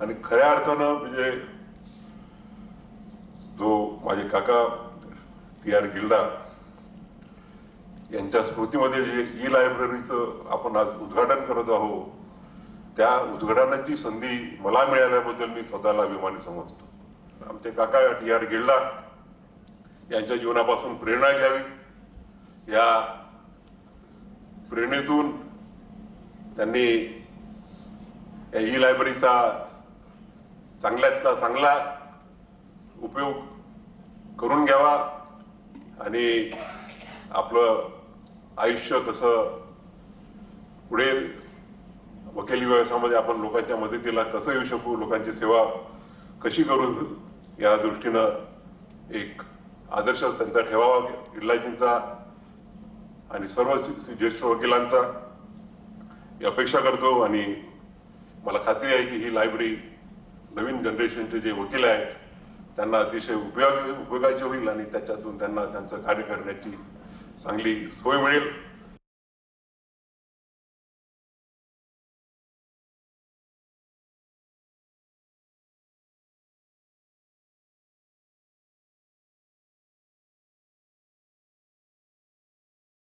आणि खऱ्या अर्थानं म्हणजे जो माझे काका टी आर गिल्डा यांच्या स्मृतीमध्ये जे ई लायब्ररीचं आपण आज उद्घाटन करत आहोत त्या उद्घाटनाची संधी मला मिळाल्याबद्दल मी स्वतःला अभिमानी समजतो. आमचे काका टी आर गिल्डा यांच्या जीवनापासून प्रेरणा घ्यावी. या प्रेरणेतून त्यांनी या ई लायब्ररीचा चांगल्यातला चांगला उपयोग करून घ्यावा आणि आपलं आयुष्य कसं पुढे वकिली व्यवसायामध्ये आपण लोकांच्या मदतीला कसं येऊ शकू लोकांची सेवा कशी करून या दृष्टीनं एक आदर्श त्यांचा ठेवावा इलाजींचा आणि सर्व ज्येष्ठ वकिलांचा. ही अपेक्षा करतो आणि मला खात्री आहे की ही लायब्ररी नवीन जनरेशनचे जे वकील आहेत त्यांना अतिशय उपयोग उपयोगाची होईल आणि त्याच्यातून त्यांना त्यांचं कार्य करण्याची चांगली सोय मिळेल.